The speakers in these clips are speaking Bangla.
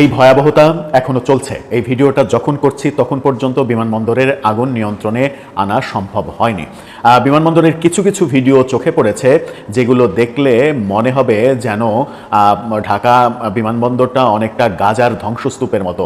এই ভয়াবহতা এখনও চলছে। এই ভিডিওটা যখন করছি, তখন পর্যন্ত বিমানবন্দরের আগুন নিয়ন্ত্রণে আনা সম্ভব হয়নি। বিমানবন্দরের কিছু কিছু ভিডিও চোখে পড়েছে, যেগুলো দেখলে মনে হবে যেন ঢাকা বিমানবন্দরটা অনেকটা গাজার ধ্বংসস্তূপের মতো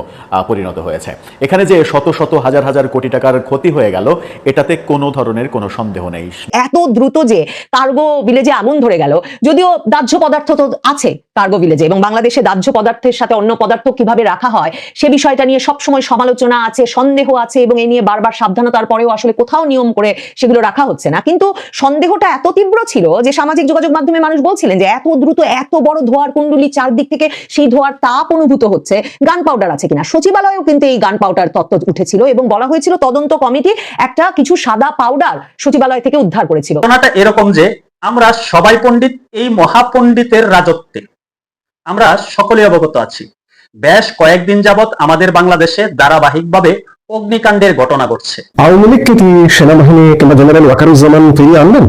পরিণত হয়েছে। এখানে যে শত শত, হাজার হাজার কোটি টাকার ক্ষতি হয়ে গেল, এটাতে কোনো ধরনের কোনো সন্দেহ নেই। এত দ্রুত যে কার্গো ভিলেজে আগুন ধরে গেল, যদিও দাহ্য পদার্থ তো আছে কার্গো ভিলেজে এবং বাংলাদেশে দাহ্য পদার্থের সাথে অন্য পদার্থ কীভাবে রাখা হয়, সে বিষয়টা নিয়ে সবসময় সমালোচনা আছে, সন্দেহ আছে এবং এ নিয়ে বারবার সাবধানতার পরেও আসলে কোথাও নিয়ম করে সেগুলো রাখা হচ্ছে না। কিন্তু সন্দেহটা এত তীব্র ছিল যে সামাজিক যোগাযোগ মাধ্যমে মানুষ বলছিলেন যে এত দ্রুত এত বড় ধোয়ার কুণ্ডলি চারদিক থেকে সেই ধোয়ার তাপ অনুভূত হচ্ছে, গান পাউডার আছে কিনা? সচিবালয়েও কিন্তু এই গান পাউডার তত্ত্ব উঠেছিল এবং বলা হয়েছিল তদন্ত কমিটি একটা কিছু সাদা পাউডার সচিবালয় থেকে উদ্ধার করেছিল। এরকম যে আমরা সবাই পণ্ডিত, এই মহাপণ্ডিতের রাজত্বে আমরা সকলে অবগত আছি। বেশ কয়েকদিন যাবৎ আমাদের বাংলাদেশে ধারাবাহিকভাবে অগ্নিকাণ্ডের ঘটনা ঘটছে। আওয়ামী লীগকে কি সেনাবাহিনী কিংবা জেনারেল ওয়াকারুজ্জামান ফিরিয়ে আনবেন?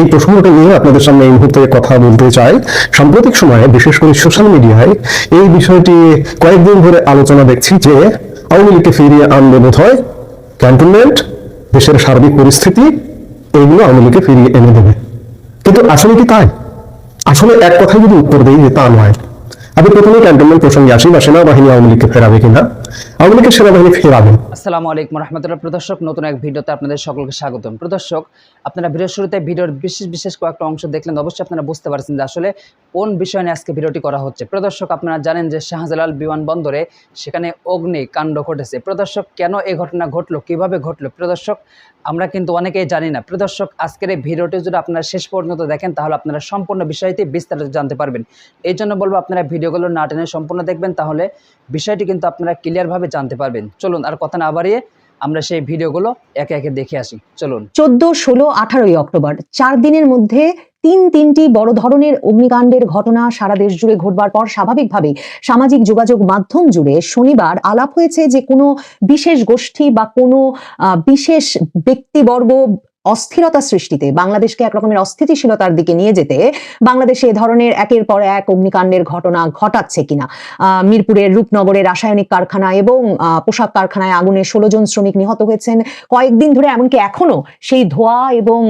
এই প্রসঙ্গটা নিয়ে আপনাদের সামনে এই মুহূর্তে কথা বলতে চাই। সাম্প্রতিক সময়ে, বিশেষ করে সোশ্যাল মিডিয়ায়, এই বিষয়টি কয়েকদিন ধরে আলোচনা দেখছি যে আওয়ামী লীগকে ফিরিয়ে আনবে বোধ হয় ক্যান্টনমেন্ট, দেশের সার্বিক পরিস্থিতি এইগুলো আওয়ামী লীগকে ফিরিয়ে এনে দেবে। কিন্তু আসলে কি তাই? আসলে এক কথায় যদি উত্তর দিই যে তা নয়। আমি প্রথমে ক্যান্টনমেন্ট প্রসঙ্গে বা সেনাবাহিনী আওয়ামী লীগকে ফেরাবে কিনা? আওয়ামী লীগের সেনাবাহিনী ফেরাবে। আসসালামু আলাইকুম রহমতুল্লাহ। প্রদর্শক, নতুন এক ভিডিওতে আপনাদের সকলকে স্বাগতম। প্রদর্শক, আপনারা শুরুতে ভিডিওর বিশেষ বিশেষ কয়েকটা অংশ দেখলেন, অবশ্যই আপনারা বুঝতে পারছেন যে আসলে কোন বিষয় নিয়ে আজকে ভিডিওটি করা হচ্ছে। প্রদর্শক, আপনারা জানেন যে শাহজালাল বিমানবন্দরে সেখানে অগ্নি কাণ্ড ঘটেছে। প্রদর্শক, কেন এই ঘটনা ঘটলো, কীভাবে ঘটলো? প্রদর্শক আমরা কিন্তু অনেকেই জানি না। প্রদর্শক আজকের এই ভিডিওটি যদি আপনারা শেষ পর্যন্ত দেখেন, তাহলে আপনারা সম্পূর্ণ বিষয়টি বিস্তারিত জানতে পারবেন। এই জন্য বলব, আপনারা ভিডিওগুলো না টেনে সম্পূর্ণ দেখবেন, তাহলে বিষয়টি কিন্তু আপনারা ক্লিয়ারভাবে জানতে পারবেন। চলুন, আর কথা না বাড়িয়ে আমরা সেই ভিডিওগুলো একে একে দেখে আসি। চলুন। চোদ্দ, ষোলো, আঠারোই অক্টোবর, চার দিনের মধ্যে তিন তিনটি বড় ধরনের অগ্নিকাণ্ডের ঘটনা সারা দেশ জুড়ে ঘটবার পর স্বাভাবিকভাবেই সামাজিক যোগাযোগ মাধ্যম জুড়ে শনিবার আলাপ হয়েছে যে কোনো বিশেষ গোষ্ঠী বা কোনো বিশেষ ব্যক্তিবর্গ অস্থিরতা সৃষ্টিতে, বাংলাদেশকে একরকমের অস্থিতিশীলতার দিকে নিয়ে যেতে বাংলাদেশে এ ধরনের একের পর এক অগ্নিকাণ্ডের ঘটনা ঘটাচ্ছে কিনা? মিরপুরের রূপনগরের রাসায়নিক কারখানা এবং পোশাক কারখানায় আগুনে ষোলো জন শ্রমিক নিহত হয়েছেন। কয়েকদিন ধরে এমনকি এখনও সেই ধোঁয়া এবং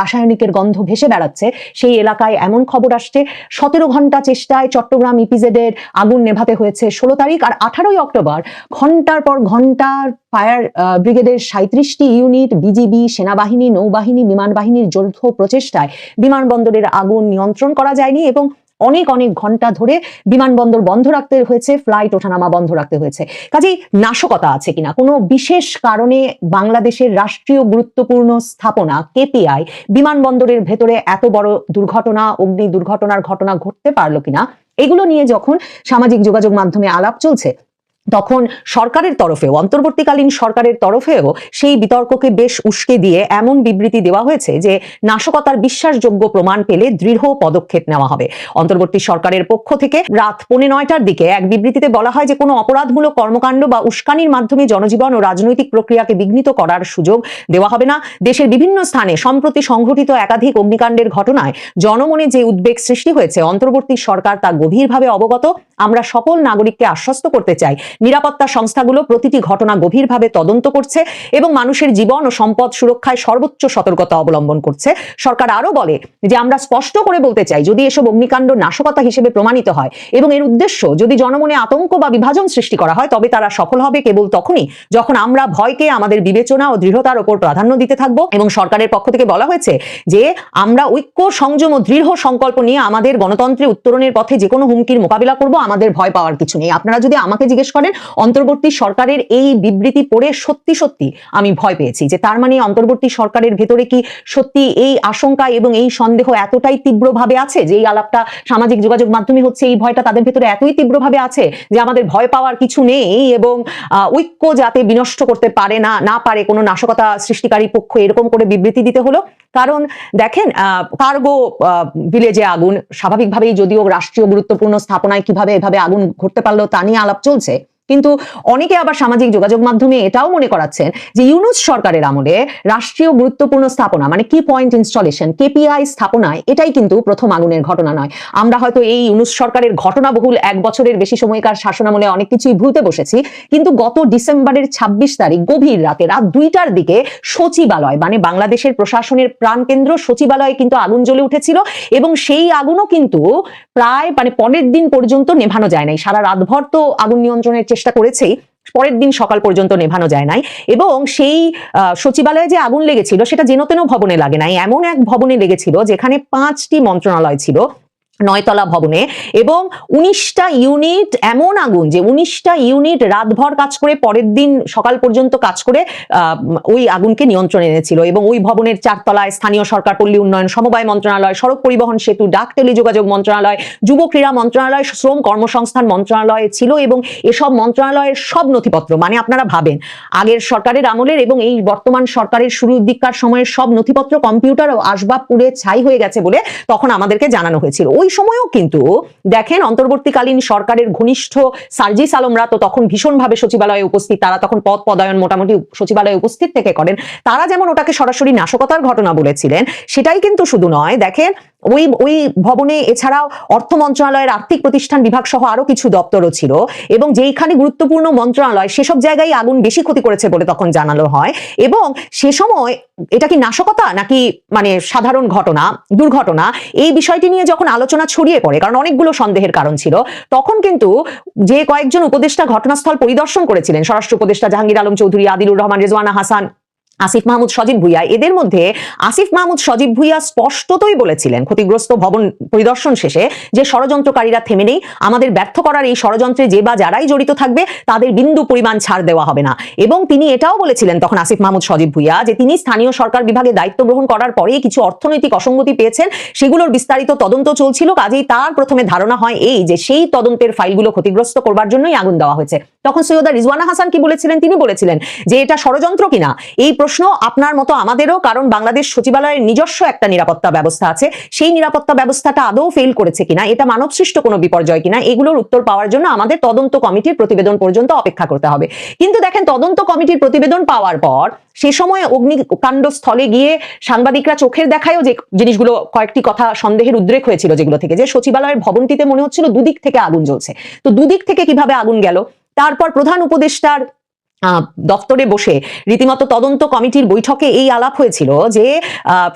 রাসায়নিকের গন্ধ ভেসে বেড়াচ্ছে। সেই এলাকায় এমন খবর আসছে, সতেরো ঘণ্টা চেষ্টায় চট্টগ্রাম ইপিজেডের আগুন নেভাতে হয়েছে ষোলো তারিখ আর আঠারোই অক্টোবর ঘণ্টার পর ঘণ্টার ফায়ার ব্রিগেডের সাঁত্রিশটি ইউনিট, বিজিবি, সেনাবাহিনী, নৌবাহিনী বিমান বাহিনীর যৌথ প্রচেষ্টায় বিমানবন্দরের আগুন নিয়ন্ত্রণ করা যায়নি এবং অনেক অনেক ঘণ্টা ধরে বিমানবন্দর বন্ধ রাখতে হয়েছে, ফ্লাইট ওঠানামা বন্ধ রাখতে হয়েছে। কাজেই নাশকতা আছে কিনা? কোনো বিশেষ কারণে বাংলাদেশের রাষ্ট্রীয় গুরুত্বপূর্ণ স্থাপনা, কেপিআই, বিমানবন্দরের ভেতরে এত বড় দুর্ঘটনা, অগ্নি দুর্ঘটনার ঘটনা ঘটতে পারল কিনা? এগুলো নিয়ে যখন সামাজিক যোগাযোগ মাধ্যমে আলাপ চলছে তখন সরকারের তরফেও, অন্তর্বর্তীকালীন সরকারের তরফেও সেই বিতর্ককে বেশ উস্কে দিয়ে এমন বিবৃতি দেওয়া হয়েছে যে নাশকতার বিশ্বাসযোগ্য প্রমাণ পেলে দৃঢ় পদক্ষেপ নেওয়া হবে। অন্তর্বর্তী সরকারের পক্ষ থেকে রাত পৌনে নয়টার দিকে এক বিবৃতিতে বলা হয় যে কোনো অপরাধমূলক কর্মকাণ্ড বা উস্কানির মাধ্যমে জনজীবন ও রাজনৈতিক প্রক্রিয়াকে বিঘ্নিত করার সুযোগ দেওয়া হবে না। দেশের বিভিন্ন স্থানে সম্প্রতি সংঘটিত একাধিক অগ্নিকাণ্ডের ঘটনায় জনমনে যে উদ্বেগ সৃষ্টি হয়েছে, অন্তর্বর্তী সরকার তা গভীরভাবে অবগত। আমরা সকল নাগরিককে আশ্বস্ত করতে চাই নিরাপত্তা সংস্থাগুলো প্রতিটি ঘটনা গভীরভাবে তদন্ত করছে এবং মানুষের জীবন ও সম্পদ সুরক্ষায় সর্বোচ্চ সতর্কতা অবলম্বন করছে। সরকার আরও বলে যে, আমরা স্পষ্ট করে বলতে চাই, যদি এসব অগ্নিকাণ্ড নাশকতা হিসেবে প্রমাণিত হয় এবং এর উদ্দেশ্য যদি জনমনে আতঙ্ক বা বিভাজন সৃষ্টি করা হয়, তবে তারা সফল হবে কেবল তখনই যখন আমরা ভয়কে আমাদের বিবেচনা ও দৃঢ়তার ওপর প্রাধান্য দিতে থাকব। এবং সরকারের পক্ষ থেকে বলা হয়েছে যে, আমরা ঐক্য, সংযম ও দৃঢ় সংকল্প নিয়ে আমাদের গণতন্ত্রের উত্তরণের পথে যে কোনো হুমকির মোকাবিলা করব, আমাদের ভয় পাওয়ার কিছু নেই। আপনারা যদি আমাকে জিজ্ঞেস করেন অন্তর্বর্তী সরকারের এই বিবৃতি পড়ে সত্যি সত্যি আমি ভয় পেয়েছি যে তার মানে অন্তর্বর্তী সরকারের ভেতরে কি সত্যি এই আশঙ্কা এবং এই সন্দেহ এতটাই তীব্রভাবে আছে যে এই আলাপটা সামাজিক যোগাযোগ মাধ্যমে হচ্ছে এই ভয়টা তাদের ভেতরে এতই তীব্রভাবে আছে যে আমাদের ভয় পাওয়ার কিছু নেই এবং ঐক্য যাতে বিনষ্ট করতে পারে না না পারে কোনো নাশকতা সৃষ্টিকারী পক্ষ এরকম করে বিবৃতি দিতে হলো। কারণ দেখেন কার্গো ভিলেজে আগুন, স্বাভাবিকভাবেই যদিও রাষ্ট্রীয় গুরুত্বপূর্ণ স্থাপনায় কীভাবে এভাবে আগুন ঘটতে পারল তা নিয়ে আলাপ চলছে কিন্তু অনেকে আবার সামাজিক যোগাযোগ মাধ্যমে এটাও মনে করাচ্ছেন যে ইউনুস সরকারের আমলে রাষ্ট্রীয় গুরুত্বপূর্ণ স্থাপনা মানে কি পয়েন্ট ইনস্টলেশন কেপিআই স্থাপনায় এটাই কিন্তু প্রথম আগুনের ঘটনা নয়। আমরা হয়তো এই ইউনুস সরকারের ঘটনাবহুল এক বছরের বেশি সময়কার শাসনামলে অনেক কিছুই ভুলতে বসেছি, কিন্তু গত ডিসেম্বরের ২৬ তারিখ গভীর রাতে রাত দুইটার দিকে সচিবালয় মানে বাংলাদেশের প্রশাসনের প্রাণকেন্দ্র সচিবালয়ে কিন্তু আগুন জ্বলে উঠেছিল এবং সেই আগুনও কিন্তু প্রায় মানে পরের দিন পর্যন্ত নেভানো যায় নাই। সারা রাতভর তো আগুন নিয়ন্ত্রণের চেষ্টা করেছেই, পরের দিন সকাল পর্যন্ত নেভানো যায় নাই। এবং সেই সচিবালয়ে যে আগুন লেগেছিল, সেটা যেন তেন ভবনে লাগে নাই। এমন এক ভবনে লেগেছিল, যেখানে পাঁচটি মন্ত্রণালয় ছিল। নয়তলা ভবনে এবং উনিশটা ইউনিট এমন আগুন যে উনিশটা ইউনিট রাতভর কাজ করে, পরের দিন সকাল পর্যন্ত কাজ করে ওই আগুনকে নিয়ন্ত্রণে এনেছিল এবং ওই ভবনের চারতলায় স্থানীয় সরকার, পল্লী উন্নয়ন, সমবায় মন্ত্রণালয়, সড়ক পরিবহন সেতু, ডাক টেলিযোগাযোগ মন্ত্রণালয়, যুব ক্রীড়া মন্ত্রণালয়, শ্রম কর্মসংস্থান মন্ত্রণালয় ছিল এবং এসব মন্ত্রণালয়ের সব নথিপত্র মানে আপনারা ভাবেন, আগের সরকারের আমলের এবং এই বর্তমান সরকারের শুরুর দিককার সময়ের সব নথিপত্র, কম্পিউটার ও আসবাব পুড়ে ছাই হয়ে গেছে বলে তখন আমাদেরকে জানানো হয়েছিল। ওই সময়ও কিন্তু দেখেন অন্তর্বর্তীকালীন সরকারের ঘনিষ্ঠ সার্জিস আলমরা তো তখন ভীষণভাবে সচিবালয়ে উপস্থিত, তারা তখন পদ পদায়ন মোটামুটি সচিবালয়ে উপস্থিত থেকে করেন। তারা যেমন ওটাকে সরাসরি নাশকতার ঘটনা বলেছিলেন, সেটাই কিন্তু শুধু নয়, দেখেন ওই ওই ভবনে এছাড়াও অর্থ মন্ত্রণালয়ের আর্থিক প্রতিষ্ঠান বিভাগ সহ আরও কিছু দপ্তরও ছিল এবং যেইখানে গুরুত্বপূর্ণ মন্ত্রণালয়, সেসব জায়গায় আগুন বেশি ক্ষতি করেছে বলে তখন জানানো হয় এবং সে সময় এটা কি নাশকতা নাকি মানে সাধারণ ঘটনা, দুর্ঘটনা, এই বিষয়টি নিয়ে যখন আলোচনা ছড়িয়ে পড়ে, কারণ অনেকগুলো সন্দেহের কারণ ছিল। তখন কিন্তু যে কয়েকজন উপদেষ্টা ঘটনাস্থল পরিদর্শন করেছিলেন, স্বরাষ্ট্র উপদেষ্টা জাহাঙ্গীর আলম চৌধুরী, আদিলুর রহমান, রেজওয়ানা হাসান আসিফ মাহমুদ সজীব ভুইয়া। এদের মধ্যে আসিফ মাহমুদ সজীব ভুইয়া স্পষ্টতই বলেছিলেন, ক্ষতিগ্রস্ত ভবন পরিদর্শন শেষে যে ষড়যন্ত্রকারীরা থেমে নেই, আমাদের ব্যর্থ করার এই ষড়যন্ত্রে যে বা যারাই জড়িত থাকবে, তাদের বিন্দু পরিমাণ ছাড় দেওয়া হবে না। এবং তিনি এটাও বলেছিলেন তখন আসিফ মাহমুদ সজীব ভুইয়া যে তিনি স্থানীয় সরকার বিভাগে দায়িত্ব গ্রহণ করার পরেই কিছু অর্থনৈতিক অসঙ্গতি পেয়েছেন, সেগুলোর বিস্তারিত তদন্ত চলছিল, কাজেই তার প্রথমে ধারণা হয় এই যে সেই তদন্তের ফাইলগুলো ক্ষতিগ্রস্ত করবার জন্যই আগুন দেওয়া হয়েছে। তখন সৈয়দা রিজওয়ানা হাসান কি বলেছিলেন? তিনি বলেছিলেন যে এটা ষড়যন্ত্র কিনা? এই প্রশ্ন আপনার মতো আমাদেরও, কারণ বাংলাদেশ সচিবালয়ের নিজস্ব একটা নিরাপত্তা ব্যবস্থা আছে। সেই নিরাপত্তা ব্যবস্থাটা আদৌ ফেল করেছে কিনা? এটা মানবসৃষ্ট কোনো বিপর্যয় কিনা? এগুলোর উত্তর পাওয়ার জন্য আমাদের তদন্ত কমিটির প্রতিবেদন পর্যন্ত অপেক্ষা করতে হবে। কিন্তু দেখেন, তদন্ত কমিটির প্রতিবেদন পাওয়ার পর সে সময় অগ্নিকাণ্ড স্থলে গিয়ে সাংবাদিকরা চোখের দেখায়ও যে জিনিসগুলো, কয়েকটি কথা সন্দেহের উদ্রেক হয়েছিল যেগুলো থেকে, যে সচিবালয়ের ভবনটিতে মনে হচ্ছিল দুদিক থেকে আগুন জ্বলছে। তো দুদিক থেকে কীভাবে আগুন গেল? তারপর প্রধান উপদেষ্টার দপ্তরে বসে রীতিমতো তদন্ত কমিটির বৈঠকে এই আলাপ হয়েছিল যে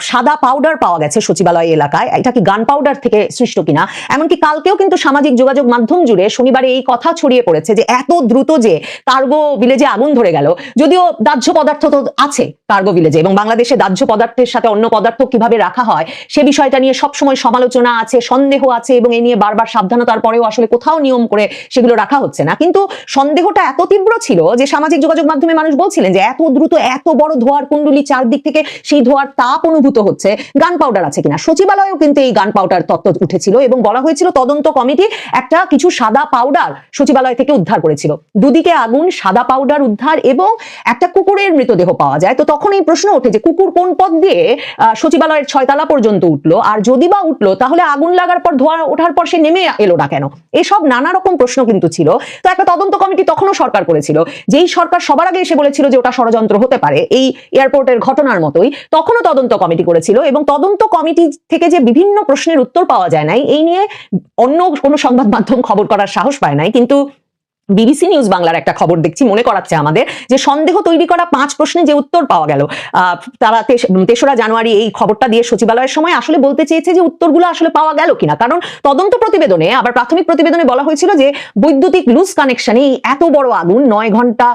সাদা পাউডার পাওয়া গেছে সচিবালয় এলাকায়। এটা কি গান পাউডার থেকে সৃষ্ট কিনা? এমনকি কালকেও কিন্তু সামাজিক যোগাযোগ মাধ্যম জুড়ে শনিবারে এই কথা ছড়িয়ে পড়েছে যে, এত দ্রুত যে কার্গো ভিলেজে আগুন ধরে গেল। যদিও দাহ্য পদার্থ তো আছে কার্গো ভিলেজে এবং বাংলাদেশে দাহ্য পদার্থের সাথে অন্য পদার্থ কীভাবে রাখা হয়, সে বিষয়টা নিয়ে সবসময় সমালোচনা আছে, সন্দেহ আছে এবং এই নিয়ে বারবার সাবধানতার পরেও আসলে কোথাও নিয়ম করে সেগুলো রাখা হচ্ছে না। কিন্তু সন্দেহটা এত তীব্র ছিল যে, সামাজিক যোগাযোগ মাধ্যমে মানুষ বলছিলেন যে এত দ্রুত, এত বড় ধোয়ার কুণ্ডলি চারদিক থেকে সেই ধোয়ার তাপ অনুভূত হচ্ছে। গান পাউডার আছে কিনা? সচিবালয়েও কিন্তু এই গান পাউডার তত্ত্ব উঠেছিল এবং বলা হয়েছিল তদন্ত কমিটি একটা কিছু সাদা পাউডার সচিবালয় থেকে উদ্ধার করেছিল। দুদিকে আগুন, সাদা পাউডার উদ্ধার এবং একটা কুকুরের মৃতদেহ পাওয়া যায়। তো তখন এই প্রশ্ন ওঠে যে কুকুর কোন পথ দিয়ে সচিবালয়ের ছয়তলা পর্যন্ত উঠল? আর যদি বা উঠল, তাহলে আগুন লাগার পর, ধোয়া ওঠার পর সে নেমে এলো না কেন? এসব নানা রকম প্রশ্ন কিন্তু ছিল। তো একটা তদন্ত কমিটি তখনও সরকার করেছিল। যেই সরকার সবার আগে এসে বলেছিল যে ওটা ষড়যন্ত্র হতে পারে, এই এয়ারপোর্টের ঘটনার মতোই। তখনও তদন্ত কমিটি করেছিল এবং তদন্ত কমিটি থেকে যে বিভিন্ন প্রশ্নের উত্তর পাওয়া যায় নাই, এই নিয়ে অন্য কোনো সংবাদ মাধ্যম খবর করার সাহস পায় নাই, কিন্তু বিবিসি নিউজ বাংলার একটা খবর দেখছি, মনে করাচ্ছে আমাদের, যে সন্দেহ তৈরি করা পাঁচ প্রশ্নে যে উত্তর পাওয়া গেল। তারা তেসরা জানুয়ারি এই খবরটা দিয়ে সচিবালয়ের সময় আসলে বলতে চেয়েছে যে উত্তরগুলো আসলে পাওয়া গেল কিনা। কারণ তদন্ত প্রতিবেদনে, আবার প্রাথমিক প্রতিবেদনে বলা হয়েছিল যে বৈদ্যুতিক লুজ কানেকশনে এত বড় আগুন, নয় ঘণ্টা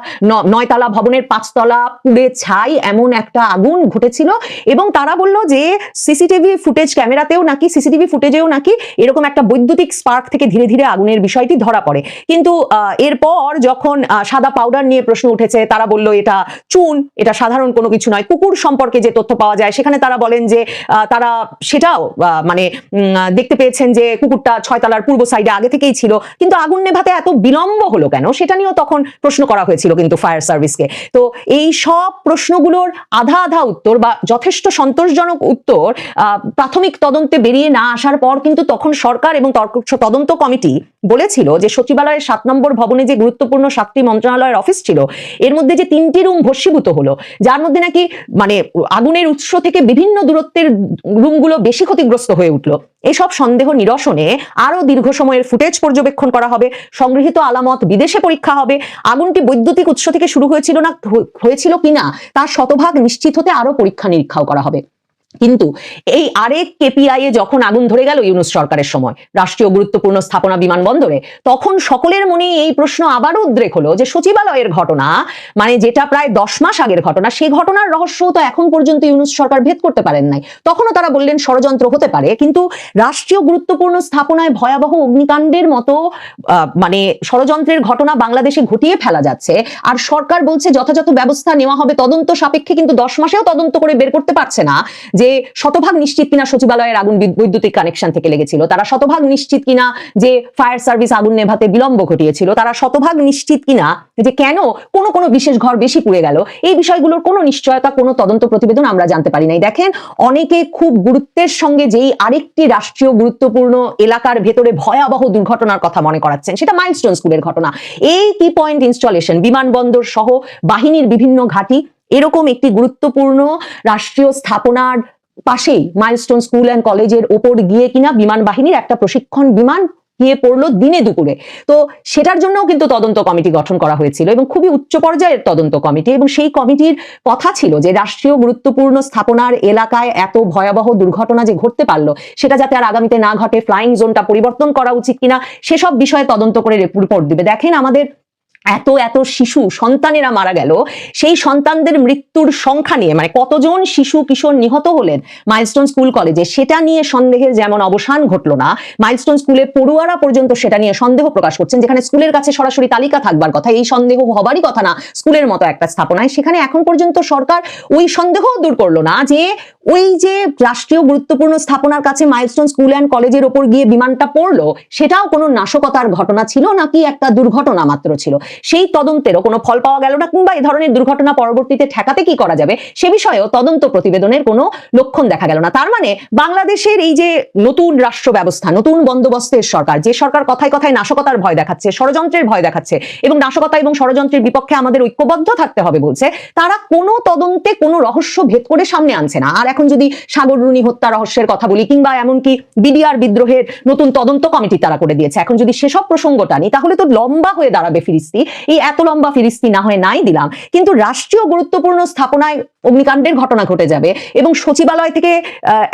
নয়তলা ভবনের পাঁচতলা পুড়ে ছাই এমন একটা আগুন ঘটেছিল এবং তারা বলল যে সিসিটিভি ফুটেজ ক্যামেরাতেও নাকি, সিসিটিভি ফুটেজেও নাকি এরকম একটা বৈদ্যুতিক স্পার্ক থেকে ধীরে ধীরে আগুনের বিষয়টি ধরা পড়ে। কিন্তু এরপর যখন সাদা পাউডার নিয়ে প্রশ্ন উঠেছে, তারা বলল, এটা চুন, এটা সাধারণ কোনো কিছু নয়। কুকুর সম্পর্কে যে তথ্য পাওয়া যায়, সেখানে তারা বলেন যে তারা সেটাও মানে দেখতে পেয়েছেন যে, কুকুরটা ছয়তলার পূর্ব সাইডে আগে থেকেই ছিল। কিন্তু আগুন নেভাতে এত বিলম্ব হলো কেন, সেটা নিয়েও তখন প্রশ্ন করা হয়েছিল কিন্তু ফায়ার সার্ভিসকে তো এই সব প্রশ্নগুলোর আধা আধা উত্তর বা যথেষ্ট সন্তোষজনক উত্তর প্রাথমিক তদন্তে বেরিয়ে না আসার পর কিন্তু তখন সরকার এবং তদন্ত কমিটি বলেছিল যে সচিবালয়ের সাত নম্বর ভবন ভবনে যে গুরুত্বপূর্ণ সাতটি মন্ত্রণালয়ের অফিস ছিল, এর মধ্যে যে তিনটি রুম ভস্মীভূত হলো, যার মধ্যে নাকি মানে আগুনের উৎস থেকে বিভিন্ন দূরত্বের রুমগুলো বেশি ক্ষতিগ্রস্ত হয়ে উঠল। এসব সন্দেহ নিরসনে আরও দীর্ঘ সময়ের ফুটেজ পর্যবেক্ষণ করা হবে, সংগৃহীত আলামত বিদেশে পরীক্ষা হবে, আগুনটি বৈদ্যুতিক উৎস থেকে শুরু হয়েছিল না, হয়েছিল কিনা, তার শতভাগ নিশ্চিত হতে আরও পরীক্ষা নিরীক্ষাও করা হবে। কিন্তু এই আরেক কেপিআই এ যখন আগুন ধরে গেল ইউনুস সরকারের সময়, রাষ্ট্রীয় গুরুত্বপূর্ণ স্থাপনা বিমানবন্দরে, তখন সকলের মনে এই প্রশ্ন আবারও উদ্রেক হলো যে সচিবালয়ের ঘটনা মানে যেটা প্রায় দশ মাস আগের ঘটনা, সেই ঘটনার রহস্য তো এখন পর্যন্ত ইউনুস সরকার ভেদ করতে পারেন নাই। তখনও তারা বললেন ষড়যন্ত্র হতে পারে, কিন্তু রাষ্ট্রীয় গুরুত্বপূর্ণ স্থাপনায় ভয়াবহ অগ্নিকাণ্ডের মতো মানে ষড়যন্ত্রের ঘটনা বাংলাদেশে ঘটিয়ে ফেলা যাচ্ছে, আর সরকার বলছে যথাযথ ব্যবস্থা নেওয়া হবে তদন্ত সাপেক্ষে, কিন্তু দশ মাসেও তদন্ত করে বের করতে পারছে না যে শতভাগ নিশ্চিত কিনা সচিবালয়ের আগুন বৈদ্যুতিক কানেকশন থেকে লেগেছিল, তারা শতভাগ নিশ্চিত কিনা যে ফায়ার সার্ভিস আগুন নেভাতে বিলম্ব ঘটিয়েছিল, তারা শতভাগ নিশ্চিত কিনা যে কেন কোনো কোনো বিশেষ ঘর বেশি পুড়ে গেল, এই বিষয়গুলোর কোনো নিশ্চয়তা, কোনো তদন্ত প্রতিবেদন আমরা জানতে পারি নাই। দেখেন, অনেকে খুব গুরুত্বের সঙ্গে যেই আরেকটি রাষ্ট্রীয় গুরুত্বপূর্ণ এলাকার ভেতরে ভয়াবহ দুর্ঘটনার কথা মনে করাচ্ছেন, সেটা মাইলস্টোন স্কুলের ঘটনা। এই কি পয়েন্ট ইনস্টলেশন বিমানবন্দর সহ বাহিনীর বিভিন্ন ঘাঁটি এরকম একটি গুরুত্বপূর্ণ রাষ্ট্রীয় স্থাপনার পাশেই মাইলস্টোন স্কুল অ্যান্ড কলেজের ওপর গিয়ে কিনা বিমান বাহিনীর একটা প্রশিক্ষণ বিমান গিয়ে পড়ল দিনে দুপুরে। তো সেটার জন্যও কিন্তু তদন্ত কমিটি গঠন করা হয়েছিল এবং খুবই উচ্চ পর্যায়ের তদন্ত কমিটি এবং সেই কমিটির কথা ছিল যে রাষ্ট্রীয় গুরুত্বপূর্ণ স্থাপনার এলাকায় এত ভয়াবহ দুর্ঘটনা যে ঘটতে পারল, সেটা যাতে আর আগামীতে না ঘটে ফ্লাইং জোনটা পরিবর্তন করা উচিত কিনা, সেসব বিষয়ে তদন্ত করে রিপোর্ট দিবে। দেখেন আমাদের এত এত শিশু, সন্তানেরা মারা গেল। সেই সন্তানদের মৃত্যুর সংখ্যা নিয়ে মানে কতজন শিশু, কিশোর নিহত হলেন মাইলস্টোন স্কুল কলেজে, সেটা নিয়ে সন্দেহের যেমন অবসান ঘটলো না, মাইলস্টোন স্কুলে পড়ুয়ারা পর্যন্ত সেটা নিয়ে সন্দেহ প্রকাশ করছেন, যেখানে স্কুলের কাছে সরাসরি তালিকা থাকবার কথা, এই সন্দেহ হবারই কথা না, স্কুলের মতো একটা স্থাপনায়। সেখানে এখন পর্যন্ত সরকার ওই সন্দেহ দূর করল না যে, ওই যে রাষ্ট্রীয় গুরুত্বপূর্ণ স্থাপনার কাছে মাইলস্টোন স্কুল অ্যান্ড কলেজের ওপর গিয়ে বিমানটা পড়ল, সেটাও কোনো নাশকতার ঘটনা ছিল নাকি একটা দুর্ঘটনা মাত্র ছিল? সেই তদন্তেরও কোনো ফল পাওয়া গেল না, কিংবা এই ধরনের দুর্ঘটনা পরবর্তীতে ঠেকাতে কি করা যাবে, সে বিষয়েও তদন্ত প্রতিবেদনের কোনো লক্ষণ দেখা গেল না। তার মানে বাংলাদেশের এই যে নতুন রাষ্ট্র ব্যবস্থা, নতুন বন্দোবস্তের সরকার, যে সরকার কথায় কথায় নাশকতার ভয় দেখাচ্ছে, ষড়যন্ত্রের ভয় দেখাচ্ছে, এবং নাশকতা এবং ষড়যন্ত্রের বিপক্ষে আমাদের ঐক্যবদ্ধ থাকতে হবে বলছে, তারা কোনো তদন্তে কোনো রহস্য ভেদ করে সামনে আনছে না। আর এখন যদি সাগর রুনি হত্যা রহস্যের কথা বলি, কিংবা এমনকি বিডিআর বিদ্রোহের নতুন তদন্ত কমিটি তারা করে দিয়েছে, এখন যদি সেসব প্রসঙ্গটা নিই, তাহলে তো লম্বা হয়ে দাঁড়াবে ফিরিস্তি। এই এত লম্বা ফিরিস্তি না হয় নাই দিলাম। কিন্তু রাষ্ট্রীয় গুরুত্বপূর্ণ স্থাপনায় অগ্নিকাণ্ডের ঘটনা ঘটে যাবে এবং সচিবালয় থেকে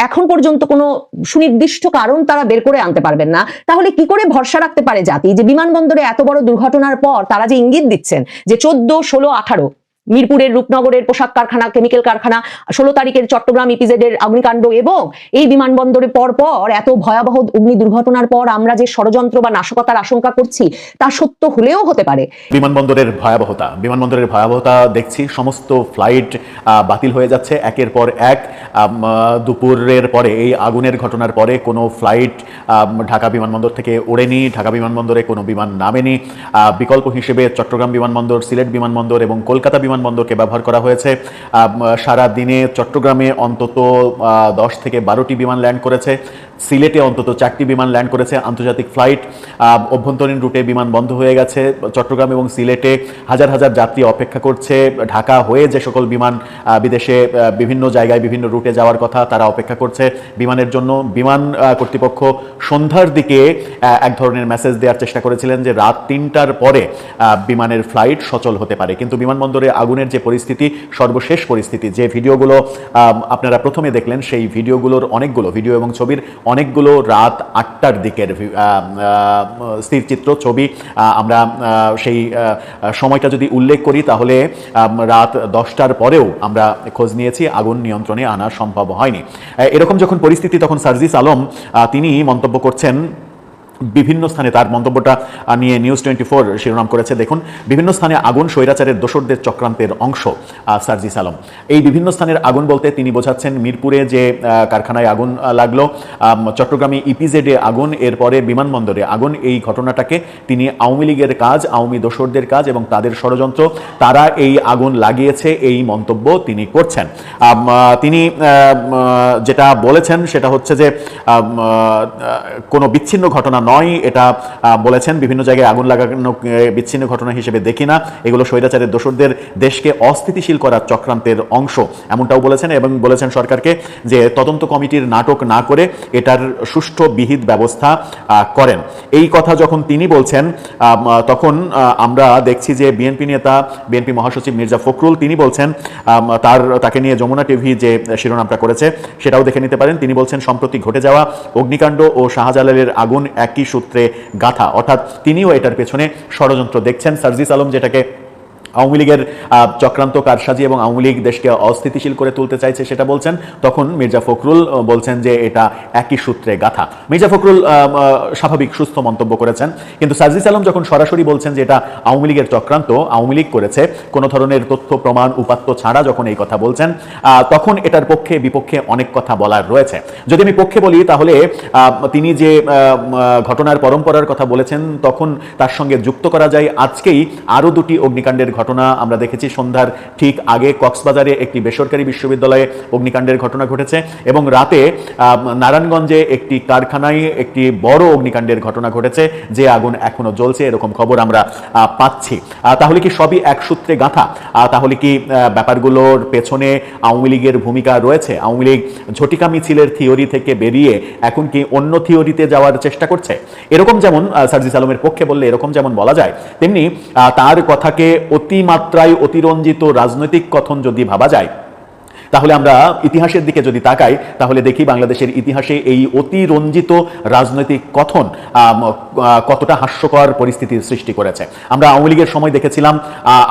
এখন পর্যন্ত কোনো সুনির্দিষ্ট কারণ তারা বের করে আনতে পারবেন না। তাহলে কি করে ভরসা রাখতে পারে জাতি? যে বিমানবন্দরে এত বড় দুর্ঘটনার পর তারা যে ইঙ্গিত দিচ্ছেন যে চোদ্দ, ষোলো, আঠারো মিরপুরের রূপনগরের পোশাক কারখানা কেমিক্যাল কারখানা, ষোলো তারিখের চট্টগ্রাম ইপিজেড এর অগ্নিকাণ্ড এবং এই বিমানবন্দরে পর পর এত ভয়াবহ অগ্নি দুর্ঘটনার পর আমরা যে ষড়যন্ত্র বা নাশকতার আশঙ্কা করছি, তা সত্য হলেও হতে পারে। বিমানবন্দরের ভয়াবহতা বিমানবন্দরের ভয়াবহতা দেখছি, সমস্ত ফ্লাইট বাতিল হয়ে যাচ্ছে। একের পর এক দুপুরের পরে, এই আগুনের ঘটনার পরে কোনো ফ্লাইট ঢাকা বিমানবন্দর থেকে ওড়েনি, ঢাকা বিমানবন্দরে কোনো বিমান নামেনি। বিকল্প হিসেবে চট্টগ্রাম বিমানবন্দর, সিলেট বিমানবন্দর এবং কলকাতা বিমানবন্দরকে ব্যবহার করা হয়েছে। সারা দিনে চট্টগ্রামে অন্তত দশ থেকে বারোটি বিমান ল্যান্ড করেছে। সিলেটে অন্তত চারটি বিমান ল্যান্ড করেছে আন্তর্জাতিক ফ্লাইট। অভ্যন্তরীণ রুটে বিমান বন্ধ হয়ে গেছে। চট্টগ্রাম এবং সিলেটে হাজার হাজার যাত্রী অপেক্ষা করছে। ঢাকা হয়ে যে সকল বিমান বিদেশে বিভিন্ন জায়গায় বিভিন্ন রুটে যাওয়ার কথা তারা অপেক্ষা করছে বিমানের জন্য। বিমান কর্তৃপক্ষ সন্ধ্যার দিকে এক ধরনের মেসেজ দেওয়ার চেষ্টা করেছিলেন যে রাত তিনটার পরে বিমানের ফ্লাইট সচল হতে পারে। কিন্তু বিমানবন্দরে আগুনের যে পরিস্থিতি, সর্বশেষ পরিস্থিতি, যে ভিডিওগুলো আপনারা প্রথমে দেখলেন, সেই ভিডিওগুলোর অনেকগুলো ভিডিও এবং ছবির অনেকগুলো রাত আটটার দিকের স্থিরচিত্র ছবি আমরা সেই সময়টা যদি উল্লেখ করি তাহলে রাত দশটার পরেও আমরা খোঁজ নিয়েছি, আগুন নিয়ন্ত্রণে আনা সম্ভব হয়নি। এরকম যখন পরিস্থিতি তখন সার্জিস আলম তিনি মন্তব্য করছেন বিভিন্ন স্থানে তার মন্তব্যটা নিয়ে নিউজ টোয়েন্টি ফোর শিরোনাম করেছে। দেখুন, বিভিন্ন স্থানে আগুন, স্বৈরাচারের দোসরদের চক্রান্তের অংশ সার্জিস আলম। এই বিভিন্ন স্থানের আগুন বলতে তিনি বোঝাচ্ছেন মিরপুরে যে কারখানায় আগুন লাগল চট্টগ্রামে ইপিজেডে আগুন, এরপরে বিমানবন্দরে আগুন। এই ঘটনাটাকে তিনি আওয়ামী লীগের কাজ, আওয়ামী দোসরদের কাজ এবং তাদের ষড়যন্ত্র, তারা এই আগুন লাগিয়েছে এই মন্তব্য তিনি করছেন। তিনি যেটা বলেছেন সেটা হচ্ছে যে কোনো বিচ্ছিন্ন ঘটনা নয় এটা বলেছেন, বিভিন্ন জায়গায় আগুন লাগানো বিচ্ছিন্ন ঘটনা হিসেবে দেখি না। এগুলো স্বৈরাচারের দোষরদের দেশকে অস্থিতিশীল করার চক্রান্তের অংশ, এমনটাও বলেছেন, এবং বলেছেন সরকারকে যে তদন্ত কমিটির নাটক না করে এটার সুষ্ঠু বিহিত ব্যবস্থা করেন। এই কথা যখন তিনি বলছেন তখন আমরা দেখছি যে বিএনপি নেতা, বিএনপি মহাসচিব মির্জা ফখরুল, তিনি বলছেন তার, তাকে নিয়ে যমুনা টিভি যে শিরোনামটা করেছে, সেটাও দেখে নিতে পারেন। তিনি বলছেন, সম্প্রতি ঘটে যাওয়া অগ্নিকাণ্ড ও শাহজালালের আগুন একই সূত্রে গাথা। অর্থাৎ তিনিও এটার পেছনে ষড়যন্ত্র দেখছেন। সার্জিস আলম যেটাকে আওয়ামী লীগের চক্রান্ত কারসাজি এবং আওয়ামী লীগ দেশকে অস্থিতিশীল করে তুলতে চাইছে সেটা বলছেন। তখন মির্জা ফখরুল বলছেন যে এটা একই সূত্রে গাথা। মির্জা ফখরুল স্বাভাবিক সুস্থ মন্তব্য করেছেন। কিন্তু সার্জিস আলম যখন সরাসরি বলছেন যে এটা আওয়ামী লীগের চক্রান্ত, আওয়ামী লীগ করেছে, কোনো ধরনের তথ্য, প্রমাণ, উপাত্ত ছাড়া যখন এই কথা বলছেন তখন এটার পক্ষে, বিপক্ষে অনেক কথা বলার রয়েছে। যদি আমি পক্ষে বলি তাহলে তিনি যে ঘটনার পরম্পরার কথা বলেছেন, তখন তার সঙ্গে যুক্ত করা যায়। আজকেই আরও দুটি অগ্নিকাণ্ডের ঘটনা আমরা দেখেছি সন্ধ্যার ঠিক আগে কক্সবাজারে একটি বেসরকারি বিশ্ববিদ্যালয়ে অগ্নিকাণ্ডের ঘটনা ঘটেছে এবং রাতে নারায়ণগঞ্জে একটি কারখানায় একটি বড় অগ্নিকাণ্ডের ঘটনা ঘটেছে, যে আগুন এখনও জ্বলছে, এরকম খবর আমরা পাচ্ছি। তাহলে কি সবই এক সূত্রে গাথা? তাহলে কি ব্যাপারগুলোর পেছনে আওয়ামী লীগের ভূমিকা রয়েছে? আওয়ামী লীগ ঝটিকা মিছিলের থিওরি থেকে বেরিয়ে এখন কি অন্য থিওরিতে যাওয়ার চেষ্টা করছে? এরকম যেমন সার্জিস আলমের পক্ষে বললে এরকম যেমন বলা যায়, তেমনি তার কথাকে অতিমাত্রায় অতিরঞ্জিত রাজনৈতিক কথন যদি ভাবা যায় তাহলে আমরা ইতিহাসের দিকে যদি তাকাই, তাহলে দেখি বাংলাদেশের ইতিহাসে এই অতিরঞ্জিত রাজনৈতিক কথন কতটা হাস্যকর পরিস্থিতির সৃষ্টি করেছে। আমরা আওয়ামী লীগের সময় দেখেছিলাম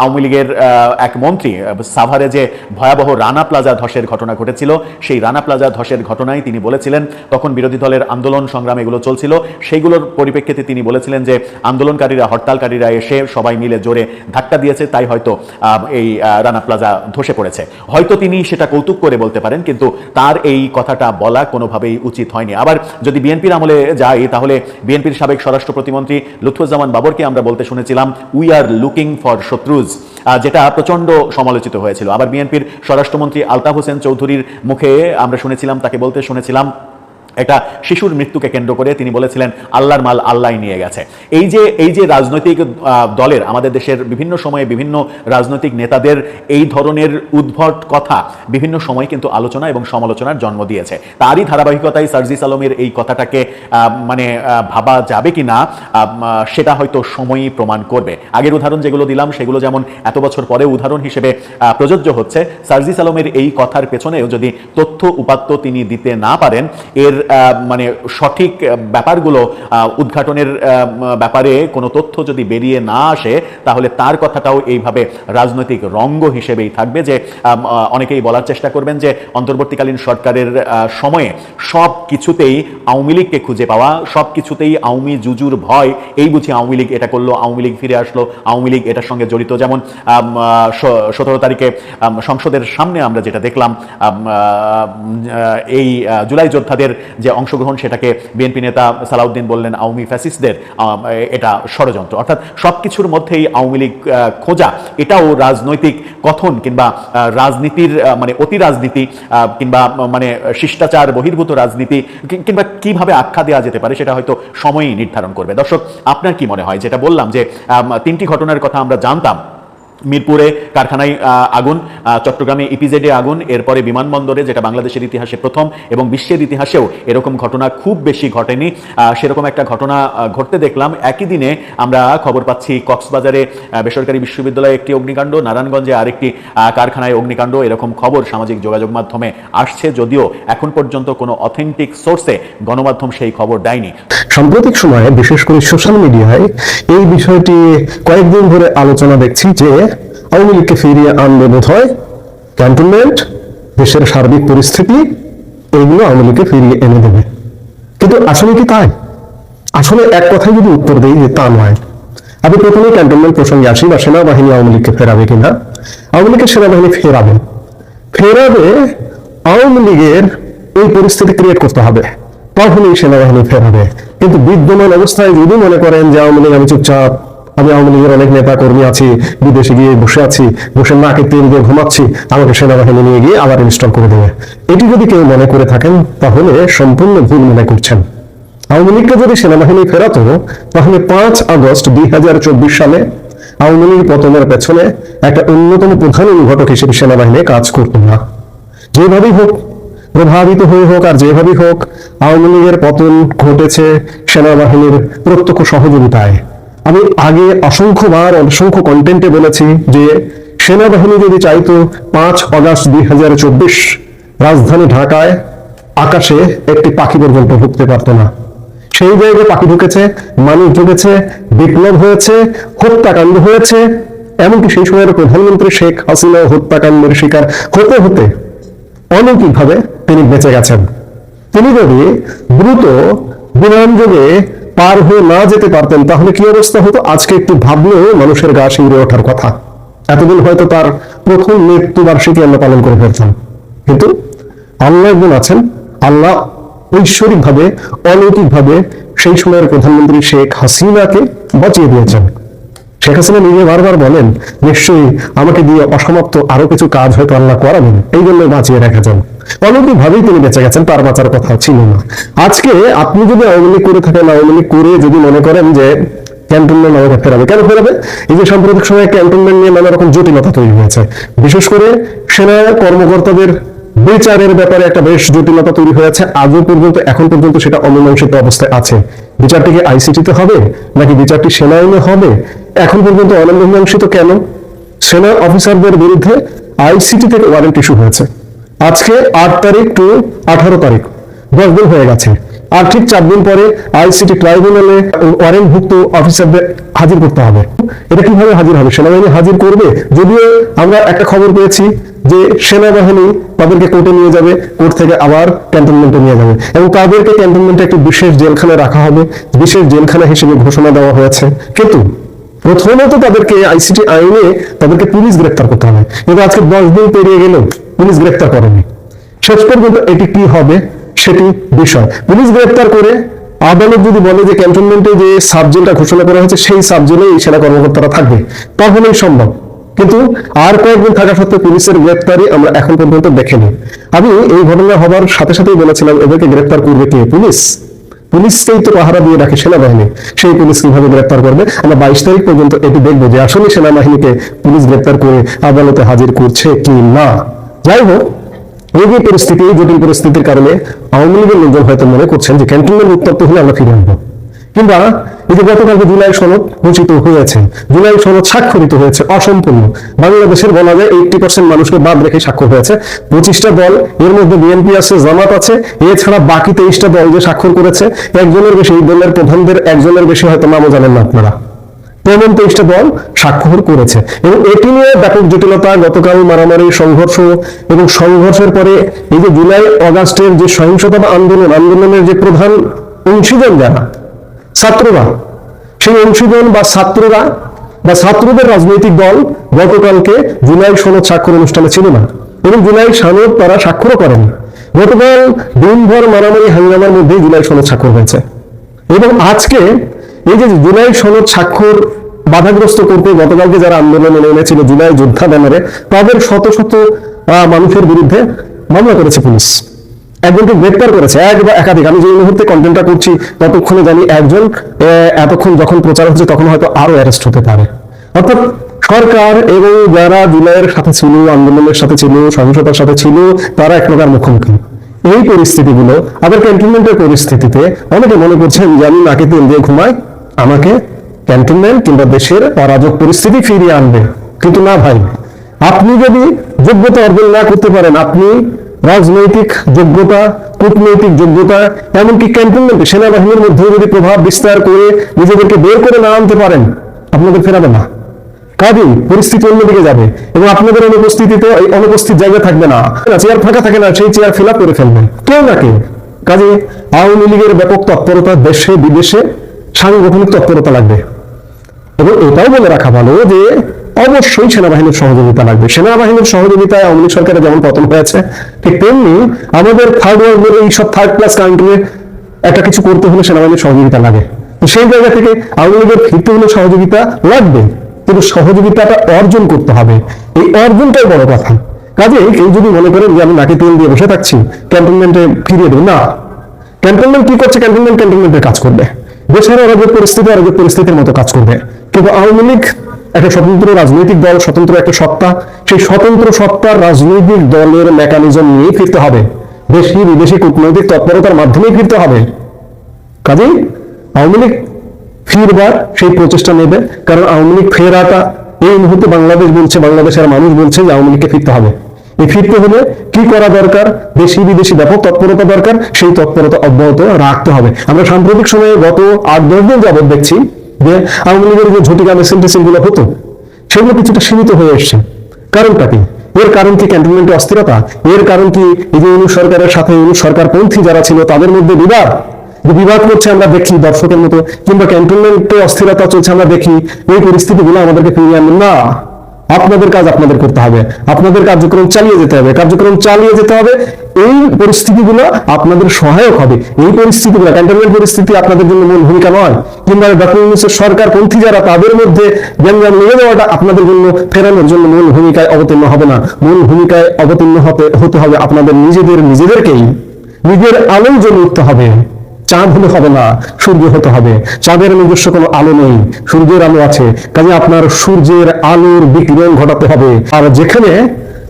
আওয়ামী লীগের এক মন্ত্রী সাভারে যে ভয়াবহ রানা প্লাজা ধসের ঘটনা ঘটেছিল, সেই রানা প্লাজা ধসের ঘটনায় তিনি বলেছিলেন, তখন বিরোধী দলের আন্দোলন সংগ্রাম এগুলো চলছিল সেইগুলোর পরিপ্রেক্ষিতে তিনি বলেছিলেন যে আন্দোলনকারীরা, হরতালকারীরা এসে সবাই মিলে জোরে ধাক্কা দিয়েছে, তাই হয়তো এই রানা প্লাজা ধসে পড়েছে। হয়তো তিনি সেটা কৌতুক করে বলতে পারেন, কিন্তু তার এই কথাটা বলা কোনোভাবেই উচিত হয়নি। আবার যদি বিএনপির আমলে যাই, তাহলে বিএনপির সাবেক স্বরাষ্ট্র প্রতিমন্ত্রী লুৎফুজ্জামান বাবরকে আমরা বলতে শুনেছিলাম উই আর লুকিং ফর শত্রুজ যেটা প্রচণ্ড সমালোচিত হয়েছিল। আবার বিএনপির স্বরাষ্ট্রমন্ত্রী আলতাফ হোসেন চৌধুরীর মুখে আমরা শুনেছিলাম, তাকে বলতে শুনেছিলাম একটা শিশুর মৃত্যুকে কেন্দ্র করে তিনি বলেছিলেন, আল্লাহর মাল আল্লাহ নিয়ে গেছে। এই যে এই যে রাজনৈতিক দলের, আমাদের দেশের বিভিন্ন সময়ে বিভিন্ন রাজনৈতিক নেতাদের এই ধরনের উদ্ভট কথা বিভিন্ন সময় কিন্তু আলোচনা এবং সমালোচনার জন্ম দিয়েছে। তারই ধারাবাহিকতায় সার্জিস আলমের এই কথাটাকে মানে ভাবা যাবে কি না সেটা হয়তো সময়ই প্রমাণ করবে। আগের উদাহরণ যেগুলো দিলাম, সেগুলো যেমন এত বছর পরে উদাহরণ হিসেবে প্রযোজ্য হচ্ছে, সার্জিস আলমের এই কথার পেছনেও যদি তথ্য উপাত্ত তিনি দিতে না পারেন, এর মানে সঠিক ব্যাপারগুলো উদ্ঘাটনের ব্যাপারে কোনো তথ্য যদি বেরিয়ে না আসে, তাহলে তার কথাটাও এইভাবে রাজনৈতিক রঙ্গ হিসেবেই থাকবে যে অনেকেই বলার চেষ্টা করবেন যে, অন্তর্বর্তীকালীন সরকারের সময়ে সব কিছুতেই আওয়ামী লীগকে খুঁজে পাওয়া, সব কিছুতেই আওয়ামী জুজুর ভয়, এই বুঝি আওয়ামী লীগ এটা করল, আওয়ামী লীগ ফিরে আসলো, আওয়ামী লীগ এটার সঙ্গে জড়িত। যেমন সতেরো তারিখে সংসদের সামনে আমরা যেটা দেখলাম এই জুলাই যোদ্ধাদের যে অংশগ্রহণ সেটাকে বিএনপি নেতা সালাউদ্দিন বললেন আওয়ামী ফ্যাসিস্টদের এটা ষড়যন্ত্র। অর্থাৎ সব কিছুর মধ্যেই আওয়ামী লীগ খোঁজা, এটাও রাজনৈতিক কথন কিংবা রাজনীতির মানে অতি রাজনীতি কিংবা মানে শিষ্টাচার, বহির্ভূত রাজনীতি কিংবা কীভাবে আখ্যা দেওয়া যেতে পারে সেটা হয়তো সময়ই নির্ধারণ করবে। দর্শক, আপনার কি মনে হয়? যেটা বললাম যে তিনটি ঘটনার কথা আমরা জানতাম মিরপুরে কারখানায় আগুন চট্টগ্রামে ইপিজেডে আগুন, এরপরে বিমানবন্দরে, যেটা বাংলাদেশের ইতিহাসে প্রথম এবং বিশ্বের ইতিহাসেও এরকম ঘটনা খুব বেশি ঘটেনি। সেরকম একটা ঘটনা ঘটতে দেখলাম। একই দিনে আমরা খবর পাচ্ছি কক্সবাজারে বেসরকারি বিশ্ববিদ্যালয়ে একটি অগ্নিকাণ্ড, নারায়ণগঞ্জে আরেকটি কারখানায় অগ্নিকাণ্ড। এরকম খবর সামাজিক যোগাযোগ মাধ্যমে আসছে, যদিও এখন পর্যন্ত কোনো অথেন্টিক সোর্সে গণমাধ্যম সেই খবর দেয়নি। সাম্প্রতিক সময়ে, বিশেষ করে সোশ্যাল মিডিয়ায় এই বিষয়টি কয়েকদিন ধরে আলোচনা দেখছি যে আওয়ামী লীগকে ফিরিয়ে আনবে বোধ হয় ক্যান্টনমেন্ট, দেশের সার্বিক পরিস্থিতি, এগুলো আওয়ামী লীগকে ফিরিয়ে এনে দেবে। কিন্তু আসলে কি তাই? আসলে এক কথায় যদি উত্তর দিই যে তা নয়। আমি প্রথমে ক্যান্টনমেন্ট প্রসঙ্গে আসি বা সেনাবাহিনী আওয়ামী লীগকে ফেরাবে কিনা? আওয়ামী লীগের সেনাবাহিনী ফেরাবে। ফেরাবে আওয়ামী লীগের ওই পরিস্থিতি ক্রিয়েট করতে হবে। তখনই সেনাবাহিনী ফেরাবে। কিন্তু বিদ্যমান অবস্থায় যদি মনে করেন যে আওয়ামী লীগ আমি চুপচাপ আমি আওয়ামী লীগের অনেক নেতা কর্মী আছি, বিদেশে গিয়ে বসে আছি, বসে নাকে তেল দিয়ে ঘুমাচ্ছি, আমাকে সেনাবাহিনী নিয়ে গিয়ে আবার ইনস্টল করে দেবে। এটি যদি কেউ মনে করে থাকেন, তাহলে সম্পূর্ণ ভুল মনে করছেন। আওয়ামী লীগকে যদি সেনাবাহিনী ফেরাতো তাহলে পাঁচ আগস্ট দুই হাজার চব্বিশ সালে আওয়ামী লীগ পতনের পেছনে একটা অন্যতম প্রধান ঘটক হিসেবে সেনাবাহিনী কাজ করত না। যেভাবেই হোক, প্রভাবিত হয়ে হোক আর যেভাবেই হোক, আওয়ামী লীগের পতন ঘটেছে সেনাবাহিনীর প্রত্যক্ষ সহযোগিতায়। আমি আগে অসংখ্যবার অসংখ্য কন্টেন্টে বলেছি যে সেনাবাহিনী যদি চাইতো পাঁচ আগস্ট দুই হাজার চব্বিশ রাজধানী ঢাকায় আকাশে একটি পাখি পর্যন্ত ঢুকতে পারতো না। সেই জায়গায় পাখি ঢুকেছে, মানুষ ঢুকেছে, বিপ্লব হয়েছে, হত্যাকাণ্ড হয়েছে, এমনকি সেই সময়ের প্রধানমন্ত্রী শেখ হাসিনা হত্যাকাণ্ডের শিকার হতে হতে অলৌকিকভাবে তিনি বেঁচে গেছেন। তিনি যদি দ্রুত বিমান যোগে পার হয়ে না যেতে পারতেন, তাহলে কি অবস্থা হতো? আজকে একটু ভাবলেও মানুষের গা শিউরে ওঠার কথা। এতদিন হয়তো তার প্রথম মৃত্যু বার্ষিকী আমরা পালন করে ফেলতাম। কিন্তু আল্লাহ একজন আছেন। আল্লাহ ঐশ্বরিক ভাবে অলৌকিক ভাবে সেই সময়ের প্রধানমন্ত্রী শেখ হাসিনাকে বাঁচিয়ে দিয়েছেন। শেখ হাসিনা নিজে বারবার বলেন, নিশ্চয়ই আমাকে দিয়ে অসমাপ্ত আরও কিছু কাজ হয়তো আল্লাহ করাবেন। এই জন্য বাঁচিয়ে রেখেছেন। অলৌকিক ভাবেই তিনি বেঁচে গেছেন, তার বাঁচার কথা ছিল না। আজকে আপনি যদি আওয়ামী লীগ করে থাকেন, আওয়ামী লীগ করে যদি মনে করেন যে ক্যান্টনমেন্ট আমাকে ফেরাবে, কেন ফেরাবে? এই যে সাম্প্রতিক সময়ে ক্যান্টনমেন্ট নিয়ে নানা রকম জটিলতা তৈরি হয়েছে। বিশেষ করে সেনা কর্মকর্তাদের বিচারের ব্যাপারে একটা বেশ জটিলতা তৈরি হয়েছে। আজও পর্যন্ত, এখন পর্যন্ত সেটা অমীমাংসিত অবস্থায় আছে। বিচারটি কি আইসিটিতে হবে? নাকি বিচারটি সেনা আইনে হবে? এখন পর্যন্ত অমীমাংসিত কেন? সেনা অফিসারদের বিরুদ্ধে আইসিটি থেকে ওয়ারেন্ট ইস্যু হয়েছে। আজকে আট তারিখ টু আঠারো তারিখ। দশ দিন হয়ে গেছে। আর ঠিক চার দিন পরে আইসিটি ট্রাইব্যুনালে ওয়ারেন্টভুক্ত অফিসারদের হাজির করতে হবে। এটা কীভাবে হাজির হবে? সেনাবাহিনী হাজির করবে? যদিও আমরা একটা খবর পেয়েছি যে সেনাবাহিনী তাদেরকে কোর্টে নিয়ে যাবে, কোর্ট থেকে আবার ক্যান্টনমেন্টে নিয়ে যাবে এবং তাদেরকে ক্যান্টনমেন্টে একটি বিশেষ জেলখানায় রাখা হবে। বিশেষ জেলখানা হিসেবে ঘোষণা দেওয়া হয়েছে। কিন্তু প্রথমত তাদেরকে আইসিটি আইনে তাদেরকে পুলিশ গ্রেপ্তার করতে হবে। কিন্তু আজকে দশ দিন পেরিয়ে গেলেও পুলিশ গ্রেপ্তার করেনি। শেষ পর্যন্ত এটি কি হবে, সেটি বিষয়। পুলিশ গ্রেপ্তার করে আদালত যদি বলে যে ক্যান্টনমেন্টে যে সাবজেক্টটা ঘোষণা করা হয়েছে, সেই সাবজেক্টে এই সেনা কর্মকর্তারা থাকবে। তাহলেই সম্ভব। কিন্তু আর কয়েকদিন থাকা সত্ত্বেও পুলিশের গ্রেপ্তারি আমরা এখন পর্যন্ত দেখিনি। আমি এই ঘটনা হবার সাথে সাথেই বলেছিলাম, এদেরকে গ্রেপ্তার করবে কে? পুলিশ। পুলিশকেই তো পাহারা দিয়ে রাখে সেনাবাহিনী। সেই পুলিশ কীভাবে গ্রেপ্তার করবে? আমরা বাইশ তারিখ পর্যন্ত এটি দেখব যে আসলে সেনাবাহিনীকে পুলিশ গ্রেপ্তার করে আদালতে হাজির করছে কি না। যাই হোক, এই যে পরিস্থিতি জটিল পরিস্থিতির কারণে আওয়ামী লীগের লোকজন হয়তো মনে করছেন যে ক্যান্টনমেন্ট উত্তপ্ত হলে আমরা ফিরে আসব। কিংবা এই যে গতকালকে জুলাই সনদ ঘোষিত হয়েছে, জুলাই সনদ স্বাক্ষরিত হয়েছে অসম্পূর্ণ। বাংলাদেশের বলা যায় এইটটি পার্সেন্ট মানুষকে বাদ রেখে স্বাক্ষর হয়েছে। পঁচিশটা দল, এর মধ্যে বিএনপি আছে, জামাত আছে, এছাড়া বাকি তেইশটা দল যে স্বাক্ষর করেছে, একজনের বেশি, এই দলের প্রধানদের একজনের বেশি হয়তো নামও জানেন না আপনারা। তেমন তেইশটা দল স্বাক্ষর করেছে। এবং এটি নিয়ে ব্যাপক জটিলতা, গতকাল মারামারি, সংঘর্ষ এবং সংঘর্ষের পরে এই যে জুলাই, অগাস্টের যে সহিংসতা বা আন্দোলন, আন্দোলনের যে প্রধান অংশীজন যারা ছাত্ররা, সেই অংশীজন বা ছাত্ররা বা ছাত্রদের রাজনৈতিক দল গতকালকে জুলাই সনদ স্বাক্ষর অনুষ্ঠানে ছিল না এবং জুলাই সনদ তারা স্বাক্ষরও করেন। গতকাল দিনভর মারামারি হাঙ্গামার মধ্যে জুলাই সনদ স্বাক্ষর হয়েছে। এবং আজকে এই যে জুলাই সনদ স্বাক্ষর বাধাগ্রস্ত করতে গতকালকে যারা আন্দোলনে নেমেছিল জুলাই যোদ্ধা ব্যানারে তাদের শত শত মানুষের বিরুদ্ধে মামলা করেছে পুলিশ। একজনকে গ্রেপ্তার করেছে, এক বা একাধিক। আমি যে মুহূর্তে কন্টেন্টটা করছি, ততক্ষণে জানি একজন এতক্ষণ যখন প্রচার হচ্ছে, তখন হয়তো আরও অ্যারেস্ট হতে পারে। অর্থাৎ সরকার এবং যারা জুলাইয়ের সাথে ছিল, আন্দোলনের সাথে ছিল, সহিংসতার সাথে ছিল, তারা এক প্রকার মুখোমুখি। এই পরিস্থিতিগুলো, আবার ক্যান্টনমেন্টের পরিস্থিতিতে অনেকে মনে করছেন যে আমি নাকে তেল দিয়ে ঘুমাই, আমাকে ক্যান্টনমেন্ট কিংবা দেশের অরাজক পরিস্থিতি ফিরিয়ে আনবে। কিন্তু না ভাই, আপনি যদি যোগ্যতা অর্জন না করতে পারেন, আপনি রাজনৈতিক যোগ্যতা, কূটনৈতিক যোগ্যতা, এমনকি ক্যান্টনমেন্টে সেনাবাহিনীর মধ্যে যদি প্রভাব বিস্তার করে নিজেদেরকে বের করে না আনতে পারেন, আপনাদের ফেরাবে না। কাজেই পরিস্থিতি অন্যদিকে যাবে এবং আপনাদের অনুপস্থিতিতে এই অনুপস্থিত জায়গা থাকবে না। চেয়ার ফাঁকা থাকে না, সেই চেয়ার ফিল করে ফেলবেন। কেউ না কেউ। কাজে আওয়ামী লীগের ব্যাপক তৎপরতা দেশে, বিদেশে সাংগঠনিক তৎপরতা লাগবে। এবং এটাও বলে রাখা ভালো যে অবশ্যই সেনাবাহিনীর সহযোগিতা লাগবে। সেনাবাহিনীর সহযোগিতায় আওয়ামী লীগ সরকারের যেমন পতন হয়েছে, ঠিক তেমনি আমাদের থার্ড ওয়ার্ল্ডের এই সব থার্ড ক্লাস কান্ট্রি একটা কিছু করতে হলে সেনাবাহিনীর সহযোগিতা লাগে। তো সেই জায়গা থেকে আওয়ামী লীগের ফিরতে হলে সহযোগিতা লাগবে, কিন্তু সহযোগিতাটা অর্জন করতে হবে। এই অর্জনটাই বড় কথা। কাজে কেউ যদি মনে করেন যে আমি নাকি তেল দিয়ে বসে থাকছি, ক্যান্টনমেন্টে ফিরিয়ে দেবো, না। ক্যান্টনমেন্ট কি করছে? ক্যান্টনমেন্ট ক্যান্টনমেন্টের কাজ করবে। দেশের অরাজক পরিস্থিতি অরাজক পরিস্থিতির মতো কাজ করবে। কিন্তু আওয়ামী লীগ একটা স্বতন্ত্র রাজনৈতিক দল, স্বতন্ত্র একটা সত্তা। সেই স্বতন্ত্র সত্তার রাজনৈতিক দলের মেকানিজম নিয়ে ফিরতে হবে। দেশি, বিদেশি কূটনৈতিক তৎপরতার মাধ্যমেই ফিরতে হবে। কাজেই আওয়ামী লীগ ফিরবার সেই প্রচেষ্টা নেবে। কারণ আওয়ামী লীগ ফেরাটা এই মুহূর্তে বাংলাদেশ বলছে, বাংলাদেশের মানুষ বলছে যে আওয়ামী লীগকে ফিরতে হবে। এই ফিরতে হলে কি করা দরকার? দেশি, বিদেশি ব্যাপক তৎপরতা দরকার। সেই তৎপরতা অব্যাহত রাখতে হবে। আমরা সাম্প্রতিক সময়ে গত আট, দশ দিন যাবৎ দেখছি যে আওয়ামী লীগের যে ঝটিকা টিছিল হতো, সেগুলো কিছুটা সীমিত হয়ে এসছে। কারণটা কি? এর কারণ কি ক্যান্টনমেন্টে অস্থিরতা? এর কারণ কি এই যে ইউনিট সরকারের সাথে ইউনিট সরকারপন্থী যারা ছিল, তাদের মধ্যে বিবাদ? যে বিবাদ করছে আমরা দেখি দর্শকের মতো, কিংবা ক্যান্টনমেন্টে অস্থিরতা চলছে আমরা দেখি, এই পরিস্থিতিগুলো আমাদেরকে ফিরিয়ে আনবেন না। আপনাদের কাজ আপনাদের করতে হবে। আপনাদের কার্যক্রম চালিয়ে যেতে হবে। কার্যক্রম চালিয়ে যেতে হবে, এই পরিস্থিতিগুলো আপনাদের সহায়ক হবে। এই পরিস্থিতিগুলো ক্যান্টনমেন্ট পরিস্থিতি আপনাদের জন্য মূল ভূমিকা নয়। কিংবা ডক্টর ইউনুসের সরকার পন্থী যারা, তাদের মধ্যে গ্যাঞ্জাম লেগে যাওয়াটা আপনাদের জন্য, ফেরানোর জন্য মূল ভূমিকায় অবতীর্ণ হবে না। মূল ভূমিকায় অবতীর্ণ হতে হতে হবে আপনাদের নিজেদের, নিজেদেরকেই। নিজের আলোই জ্বলে উঠতে হবে। চাঁদ হলে হবে না, সূর্য হতে হবে। চাঁদের নিজস্ব কোনো আলো নেই, সূর্যের আলো আছে। কাজে আপনার সূর্যের আলোর বিকিরণ ঘটাতে হবে। আর যেখানে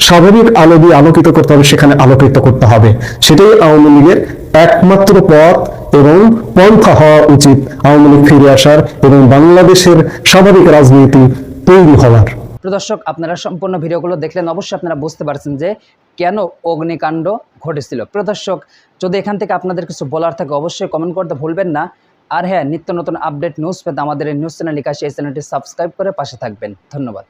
স্বাভাবিক আলো দিয়ে আলোকিত করতে হবে, সেখানে আলোকিত করতে হবে। সেটাই আওয়ামী লীগের একমাত্র পথ এবং পন্থা হওয়া উচিত আওয়ামী লীগ ফিরে আসার এবং বাংলাদেশের স্বাভাবিক রাজনীতি তৈরি হওয়ার। প্রিয় দর্শক, আপনারা সম্পূর্ণ ভিডিওগুলো দেখলেন, অবশ্যই আপনারা বুঝতে পারছেন যে কেন অগ্নিকাণ্ড ঘটেছিল। প্রদর্শক যদি এখান থেকে আপনাদের কিছু বলার থাকে, অবশ্যই কমেন্ট করতে ভুলবেন না। আর হ্যাঁ নিত্য নতুন আপডেট নিউজ পেতে আমাদের এই নিউজ চ্যানেল লিখা সেই চ্যানেলটি সাবস্ক্রাইব করে পাশে থাকবেন। ধন্যবাদ।